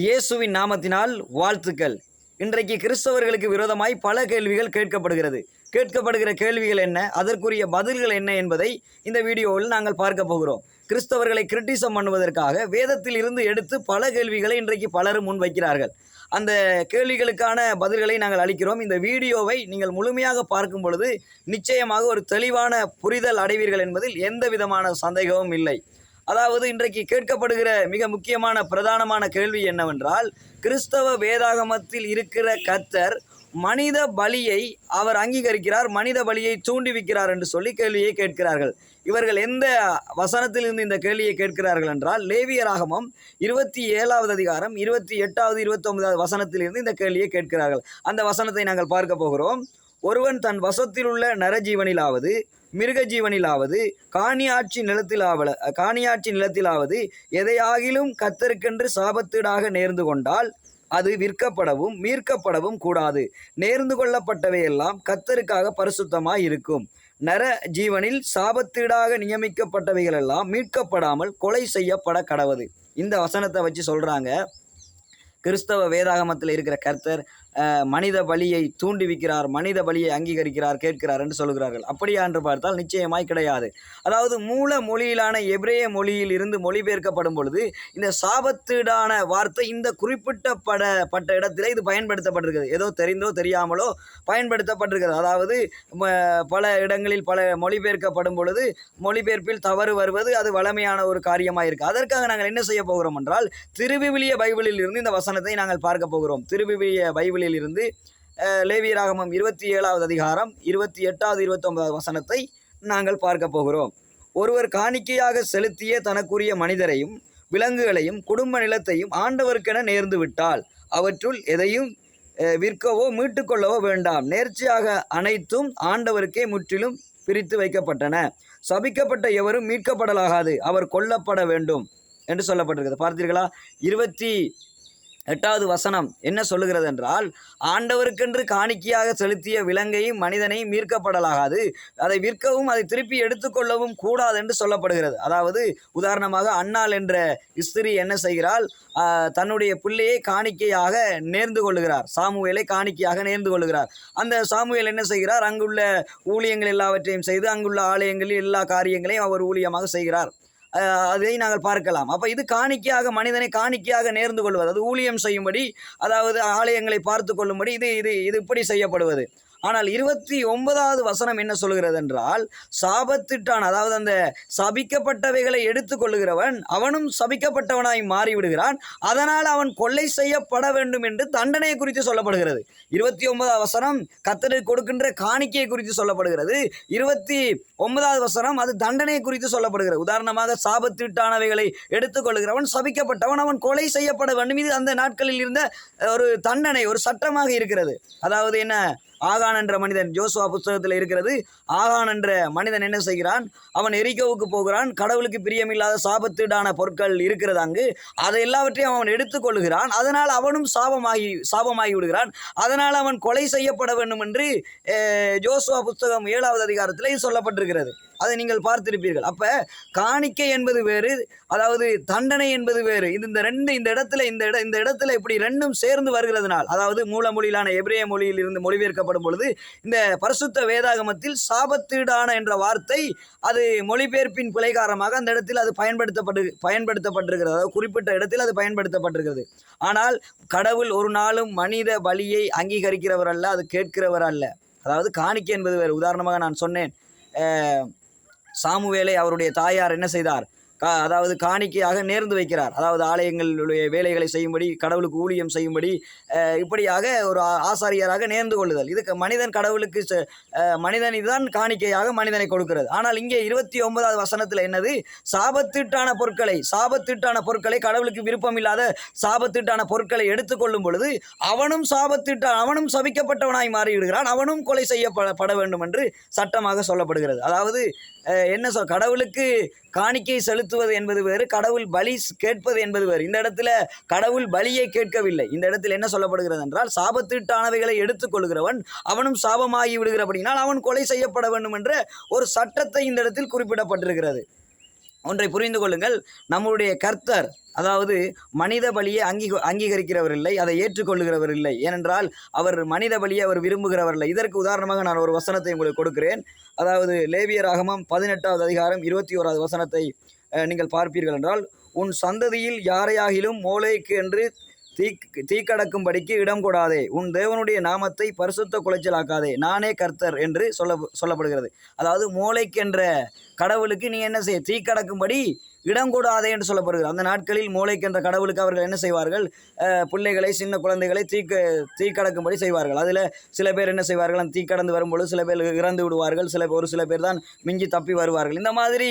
இயேசுவின் நாமத்தினால் வாழ்த்துக்கள். இன்றைக்கு கிறிஸ்தவர்களுக்கு விரோதமாய் பல கேள்விகள் கேட்கப்படுகிறது. கேட்கப்படுகிற கேள்விகள் என்ன? அதற்குரிய பதில்கள் என்ன என்பதை இந்த வீடியோவில் நாங்கள் பார்க்க போகிறோம். கிறிஸ்தவர்களை கிரிட்டிசம் பண்ணுவதற்காக வேதத்தில் இருந்து எடுத்து பல கேள்விகளை இன்றைக்கு பலரும் முன்வைக்கிறார்கள். அந்த கேள்விகளுக்கான பதில்களை நாங்கள் அளிக்கிறோம். இந்த வீடியோவை நீங்கள் முழுமையாக பார்க்கும் பொழுது நிச்சயமாக ஒரு தெளிவான புரிதல் அடைவீர்கள் என்பதில் எந்த விதமான சந்தேகமும் இல்லை. அதாவது இன்றைக்கு கேட்கப்படுகிற மிக முக்கியமான பிரதானமான கேள்வி என்னவென்றால் கிறிஸ்தவ வேதாகமத்தில் இருக்கிற கத்தர் மனித பலியை அவர் அங்கீகரிக்கிறார் மனித பலியை தூண்டிவிக்கிறார் என்று சொல்லி கேள்வியை கேட்கிறார்கள். இவர்கள் எந்த வசனத்திலிருந்து இந்த கேள்வியை கேட்கிறார்கள் என்றால் லேவியராகமம் இருபத்தி ஏழாவது அதிகாரம் இருபத்தி எட்டாவது இருபத்தொன்பதாவது வசனத்திலிருந்து இந்த கேள்வியை கேட்கிறார்கள். அந்த வசனத்தை நாங்கள் பார்க்க போகிறோம். ஒருவன் தன் வசத்தில் உள்ள நரஜீவனிலாவது மிருக ஜீவனிலாவது காணியாட்சி நிலத்திலாவல காணியாட்சி நிலத்திலாவது எதையாகிலும் கத்தருக்கென்று சாபத்தீடாக நேர்ந்து கொண்டால் அது விற்கப்படவும் மீட்கப்படவும் கூடாது. நேர்ந்து கொள்ளப்பட்டவையெல்லாம் கத்தருக்காக பரிசுத்தமாய் இருக்கும். நர ஜீவனில் சாபத்தீடாக நியமிக்கப்பட்டவைகளெல்லாம் மீட்கப்படாமல் கொலை செய்யப்பட கடவது. இந்த வசனத்தை வச்சு சொல்றாங்க கிறிஸ்தவ வேதாகமத்தில் இருக்கிற கர்த்தர் மனித பலியை தூண்டிவிக்கிறார் மனித பலியை அங்கீகரிக்கிறார் கேட்கிறார் என்று சொல்கிறார்கள் அப்படியா என்று பார்த்தால் நிச்சயமாய் கிடையாது. அதாவது மூல மொழியிலான எபிரேய மொழியில் இருந்து மொழிபெயர்க்கப்படும் பொழுது இந்த சாபத்தீடான வார்த்தை இந்த குறிப்பிட்ட பட பட்ட இடத்திலே இது பயன்படுத்தப்பட்டிருக்கிறது. ஏதோ தெரிந்தோ தெரியாமலோ பயன்படுத்தப்பட்டிருக்கிறது. அதாவது பல இடங்களில் பல மொழிபெயர்க்கப்படும் பொழுது மொழிபெயர்ப்பில் தவறு வருவது அது வளமையான ஒரு காரியமாக இருக்குது அதற்காக நாங்கள் என்ன செய்ய போகிறோம் என்றால் திருவிவிலிய பைபிளில் இருந்து இந்த வசனத்தை நாங்கள் பார்க்க போகிறோம். திருவிவிலிய பைபிளில் இருந்து லேவியராகமம் இருபத்தி ஏழாவது அதிகாரம் இருபத்தி எட்டாவது இருபத்தொன்பதாவது வசனத்தை நாங்கள் பார்க்க போகிறோம். ஒருவர் காணிக்கையாக செலுத்திய தனக்குரிய மனிதரையும் விலங்குகளையும் குடும்ப நிலத்தையும் ஆண்டவருக்கென நேர்ந்து விட்டால் அவற்றுள் எதையும் விற்கவோ மீட்டுக்கொள்ளவோ வேண்டாம். நேர்ச்சியாக அனைத்தும் ஆண்டவருக்கே முற்றிலும் பிரித்து வைக்கப்பட்டன. சபிக்கப்பட்ட எவரும் மீட்கப்படலாகாது. அவர் கொல்லப்பட வேண்டும் என்று சொல்லப்பட்டிருக்கிறது. பார்த்தீர்களா? இருபத்தி எட்டாவது வசனம் என்ன சொல்லுகிறது என்றால் ஆண்டவருக்கென்று காணிக்கையாக செலுத்திய விலங்கையும் மனிதனையும் மீட்கப்படலாகாது. அதை விற்கவும் அதை திருப்பி எடுத்துக்கொள்ளவும் கூடாது என்று சொல்லப்படுகிறது. அதாவது உதாரணமாக அன்னாள் என்ற இஸ்திரி என்ன செய்கிறாள்? தன்னுடைய பிள்ளையை காணிக்கையாக நேர்ந்து கொள்ளுகிறார். சாமுவேலை காணிக்கையாக நேர்ந்து கொள்ளுகிறார். அந்த சாமுவேல் என்ன செய்கிறார்? அங்குள்ள ஊழியங்கள் எல்லாவற்றையும் செய்து அங்குள்ள ஆலயங்களில் எல்லா காரியங்களையும் அவர் ஊழியமாக செய்கிறார். அதை நாங்கள் பார்க்கலாம். அப்போ இது காணிக்கையாக மனிதனை காணிக்கையாக நேர்ந்து கொள்வது. அது ஊழியம் செய்யும்படி அதாவது ஆலயங்களை பார்த்து கொள்ளும்படி இது இது இது இப்படி செய்யப்படுவது. ஆனால் இருபத்தி ஒன்பதாவது வசனம் என்ன சொல்கிறது என்றால் சாபத்திட்டான் அதாவது அந்த சபிக்கப்பட்டவைகளை எடுத்துக்கொள்கிறவன் அவனும் சபிக்கப்பட்டவனாய் மாறிவிடுகிறான் அதனால் அவன் கொள்ளை செய்யப்பட வேண்டும் என்று தண்டனை குறித்து சொல்லப்படுகிறது. இருபத்தி ஒன்பதாவது வசனம் கத்தருக்கு கொடுக்கின்ற காணிக்கையை குறித்து சொல்லப்படுகிறது. இருபத்தி ஒன்பதாவது வசனம் அது தண்டனை குறித்து சொல்லப்படுகிறது. உதாரணமாக சாபத்திட்டானவைகளை எடுத்துக்கொள்கிறவன் சபிக்கப்பட்டவன் அவன் கொலை செய்யப்பட வேண்டும். இது அந்த நாட்களில் இருந்த ஒரு தண்டனை ஒரு சட்டமாக இருக்கிறது. அதாவது என்ன? ஆகான் என்ற மனிதன் ஜோசுவா புஸ்தகத்தில் இருக்கிறது. ஆகான் என்ற மனிதன் என்ன செய்கிறான்? அவன் எரிக்கோவுக்கு போகிறான். கடவுளுக்கு பிரியமில்லாத சாபத்தீடான பொருட்கள் இருக்கிறது அங்கு. அதை எல்லாவற்றையும் அவன் எடுத்துக்கொள்கிறான் அதனால் அவனும் சாபமாகி சாபமாகி விடுகிறான். அதனால் அவன் கொலை செய்யப்பட வேண்டும் என்று ஜோசுவா புஸ்தகம் ஏழாவது அதிகாரத்தில் சொல்லப்பட்டிருக்கிறது. அதை நீங்கள் பார்த்திருப்பீர்கள். அப்போ காணிக்கை என்பது வேறு அதாவது தண்டனை என்பது வேறு. இது இந்த ரெண்டு இந்த இடத்துல இந்த இட இந்த இடத்துல இப்படி ரெண்டும் சேர்ந்து வருகிறதுனால் அதாவது மூல மொழியிலான எபிரேய மொழியில் இருந்து மொழிபெயர்க்கப்படும் பொழுது இந்த பரிசுத்த வேதாகமத்தில் சாபத்தீடான என்ற வார்த்தை அது மொழிபெயர்ப்பின் பிழை காரணமாக அந்த இடத்தில் அது பயன்படுத்தப்பட்டு பயன்படுத்தப்பட்டிருக்கிறது. அதாவது குறிப்பிட்ட இடத்தில் அது பயன்படுத்தப்பட்டிருக்கிறது. ஆனால் கடவுள் ஒரு நாளும் மனித பலியை அங்கீகரிக்கிறவர் அல்ல அது கேட்கிறவர் அல்ல. அதாவது காணிக்கை என்பது வேறு. உதாரணமாக நான் சொன்னேன் சாமுவேலை அவருடைய தாயார் என்ன செய்தார்? கா அதாவது காணிக்கையாக நேர்ந்து வைக்கிறார். அதாவது ஆலயங்களுடைய வேலைகளை செய்யும்படி கடவுளுக்கு ஊழியம் செய்யும்படி இப்படியாக ஒரு ஆசாரியராக நேர்ந்து கொள்ளுதல். இதுக்கு மனிதன் கடவுளுக்கு செ- மனிதன் இதுதான் காணிக்கையாக மனிதனை கொடுக்கிறது. ஆனால் இங்கே இருபத்தி ஒன்பதாவது வசனத்தில் என்னது? சாபத்தீட்டான பொருட்களை சாபத்தீட்டான பொருட்களை கடவுளுக்கு விருப்பமில்லாத சாபத்தீட்டான பொருட்களை எடுத்துக்கொள்ளும் பொழுது அவனும் சாபத்தீட்டான் அவனும் சபிக்கப்பட்டவனாய் மாறிவிடுகிறான். அவனும் கொலை செய்யப்பட வேண்டும் என்று சட்டமாக சொல்லப்படுகிறது. அதாவது என்ன சொல் கடவுளுக்கு காணிக்கை செலுத்துவது என்பது வேறு கடவுள் பலி கேட்பது என்பது வேறு. இந்த இடத்துல கடவுள் பலியை கேட்கவில்லை. இந்த இடத்தில் என்ன சொல்லப்படுகிறது என்றால் சாபத்தீட்டானவைகளை எடுத்துக்கொள்கிறவன் அவனும் சாபமாகி விடுகிற அப்படினால் அவன் கொலை செய்யப்பட வேண்டும் என்ற ஒரு சட்டத்தை இந்த இடத்தில் குறிப்பிடப்பட்டிருக்கிறது. ஒன்றை புரிந்து கொள்ளுங்கள். நம்முடைய கர்த்தர் அதாவது மனித பலியை அங்கீ அங்கீகரிக்கிறவர் இல்லை அதை ஏற்றுக்கொள்ளுகிறவர் இல்லை ஏனென்றால் அவர் மனித பலியை அவர் விரும்புகிறவர் இல்லை இதற்கு உதாரணமாக நான் ஒரு வசனத்தை உங்களுக்கு கொடுக்கிறேன். அதாவது லேவியராகமம் பதினெட்டாவது அதிகாரம் இருபத்தி ஓராவது வசனத்தை நீங்கள் பார்ப்பீர்கள் என்றால் உன் சந்ததியில் யாரையாகிலும் மோளைக்கு என்று தீ தீக்கடக்கும்படிக்கு இடம் கொடாதே. உன் தேவனுடைய நாமத்தை பரிசுத்த குலைச்சலாக்காதே. நானே கர்த்தர் என்று சொல்ல சொல்லப்படுகிறது. அதாவது மூளைக்கென்ற கடவுளுக்கு நீ என்ன செய்ய தீக்கடக்கும்படி இடம் கூடாதே என்று சொல்லப்படுகிறது. அந்த நாட்களில் மூளைக்கென்ற கடவுளுக்கு அவர்கள் என்ன செய்வார்கள்? பிள்ளைகளை சின்ன குழந்தைகளை தீக்க தீ கடக்கும்படி செய்வார்கள். அதில் சில பேர் என்ன செய்வார்கள்? அந்த கடந்து வரும்பொழுது சில பேர் இறந்து விடுவார்கள். சில ஒரு சில பேர் தான் மிஞ்சி தப்பி வருவார்கள். இந்த மாதிரி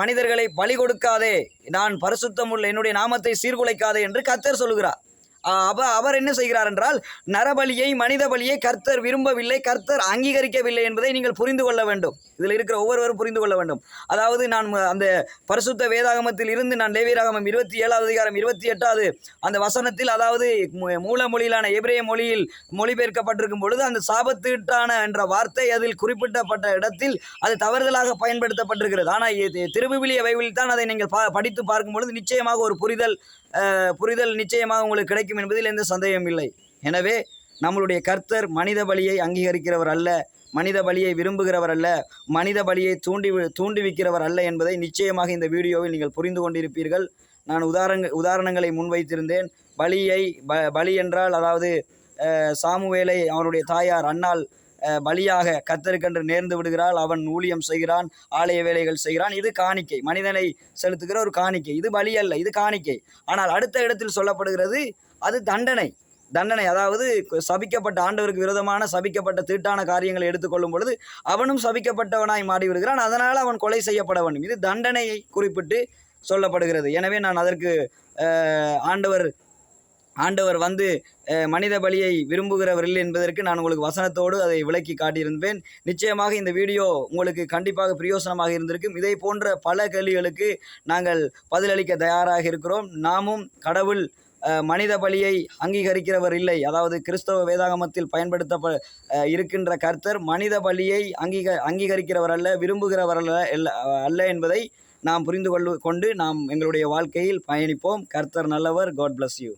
மனிதர்களை பலி கொடுக்காதே. நான் பரிசுத்தமுள்ள என்னுடைய நாமத்தை சீர்குலைக்காதே என்று கத்தர் சொல்கிறார் அவ அவர் என்ன செய்கிறார் என்றால் நரபலியை மனித பலியை கர்த்தர் விரும்பவில்லை கர்த்தர் அங்கீகரிக்கவில்லை என்பதை நீங்கள் புரிந்து கொள்ள வேண்டும். இதில் இருக்கிற ஒவ்வொருவரும் புரிந்து கொள்ள வேண்டும். அதாவது நான் அந்த பரிசுத்த வேதாகமத்தில் இருந்து நான் லேவியராகமம் இருபத்தி ஏழாவது அதிகாரம் இருபத்தி எட்டாவது அந்த வசனத்தில் அதாவது மூல மொழியிலான எபிரேய மொழியில் மொழிபெயர்க்கப்பட்டிருக்கும் பொழுது அந்த சாபத்தீட்டான என்ற வார்த்தை அதில் குறிப்பிட்டப்பட்ட இடத்தில் அது தவறுதலாக பயன்படுத்தப்பட்டிருக்கிறது. ஆனால் திருவிவிலிய வைவில் தான் அதை நீங்கள் பா படித்து பார்க்கும் பொழுது நிச்சயமாக ஒரு புரிதல் புரிதல் நிச்சயமாக உங்களுக்கு கிடைக்கும் என்பதில் எந்த சந்தேகம் இல்லை. எனவே நம்மளுடைய கர்த்தர் மனித பலியை அங்கீகரிக்கிறவர் அல்ல மனித பலியை விரும்புகிறவர் அல்ல மனித பலியை தூண்டி தூண்டுவிக்கிறவர் அல்ல என்பதை நிச்சயமாக இந்த வீடியோவில் நீங்கள் புரிந்து கொண்டிருப்பீர்கள். நான் உதாரண உதாரணங்களை முன்வைத்திருந்தேன். பலியை ப பலி என்றால் அதாவது சாமுவேலை அவருடைய தாயார் அன்னாள் பலியாக கத்தருக்கென்று நேர்ந்து விடுகிறாள். அவன் ஊழியம் செய்கிறான் ஆலய வேலைகள் செய்கிறான். இது காணிக்கை. மனிதனை செலுத்துகிற ஒரு காணிக்கை. இது பலி அல்ல இது காணிக்கை. ஆனால் அடுத்த இடத்தில் சொல்லப்படுகிறது அது தண்டனை. தண்டனை அதாவது சபிக்கப்பட்ட ஆண்டவருக்கு விரோதமான சபிக்கப்பட்ட தீட்டான காரியங்களை எடுத்துக்கொள்ளும் பொழுது அவனும் சபிக்கப்பட்டவனாய் மாறிவிடுகிறான். அதனால் அவன் கொலை செய்யப்பட வேண்டும். இது தண்டனையை குறிப்பிட்டு சொல்லப்படுகிறது. எனவே நான் அதற்கு ஆண்டவர் ஆண்டவர் வந்து மனித பலியை விரும்புகிறவர் இல்லை என்பதற்கு நான் உங்களுக்கு வசனத்தோடு அதை விளக்கி காட்டியிருந்தேன். நிச்சயமாக இந்த வீடியோ உங்களுக்கு கண்டிப்பாக பிரயோசனமாக இருந்திருக்கும். இதை போன்ற பல கேள்விகளுக்கு நாங்கள் பதிலளிக்க தயாராக இருக்கிறோம். நாமும் கடவுள் மனித பலியை அங்கீகரிக்கிறவர் இல்லை. அதாவது கிறிஸ்தவ வேதாகமத்தில் பயன்படுத்த இருக்கின்ற கர்த்தர் மனித பலியை அங்கீக அங்கீகரிக்கிறவர் அல்ல விரும்புகிறவர் அல்ல அல்ல- என்பதை நாம் புரிந்து கொள்ளு கொண்டு நாம் எங்களுடைய வாழ்க்கையில் பயணிப்போம். கர்த்தர் நல்லவர். God bless you